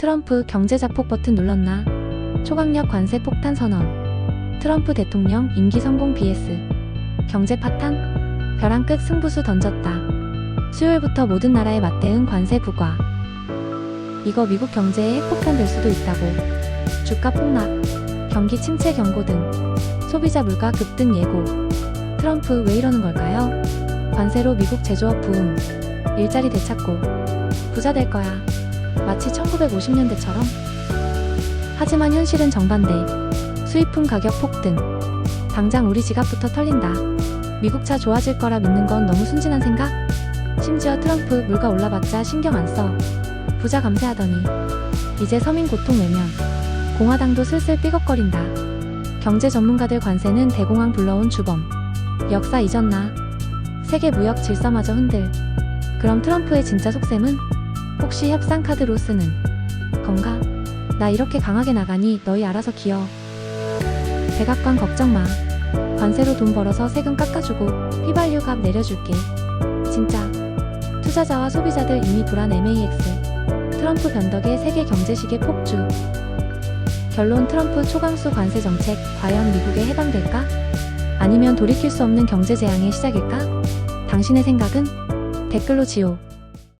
트럼프 경제 자폭 버튼 눌렀나? 초강력 관세 폭탄 선언. 트럼프 대통령 임기 성공 BS. 경제 파탄? 벼랑 끝 승부수 던졌다. 수요일부터 모든 나라에 맞대응 관세 부과. 이거 미국 경제에 핵폭탄 될 수도 있다고. 주가 폭락, 경기 침체 경고 등 소비자 물가 급등 예고. 트럼프 왜 이러는 걸까요? 관세로 미국 제조업 부흥, 일자리 되찾고 부자 될 거야. 마치 1950년대처럼. 하지만 현실은 정반대. 수입품 가격 폭등. 당장 우리 지갑부터 털린다. 미국 차 좋아질 거라 믿는 건 너무 순진한 생각? 심지어 트럼프 물가 올라봤자 신경 안 써. 부자 감세하더니 이제 서민 고통 외면. 공화당도 슬슬 삐걱거린다. 경제 전문가들 관세는 대공황 불러온 주범. 역사 잊었나? 세계 무역 질서마저 흔들. 그럼 트럼프의 진짜 속셈은? 혹시 협상 카드로 쓰는 건가? 나 이렇게 강하게 나가니 너희 알아서 기어. 백악관 걱정 마. 관세로 돈 벌어서 세금 깎아주고 휘발유 값 내려줄게. 진짜. 투자자와 소비자들 이미 불안 MAX. 트럼프 변덕의 세계 경제시계 폭주. 결론 트럼프 초강수 관세 정책 과연 미국에 해당될까? 아니면 돌이킬 수 없는 경제 재앙의 시작일까? 당신의 생각은 댓글로 지오.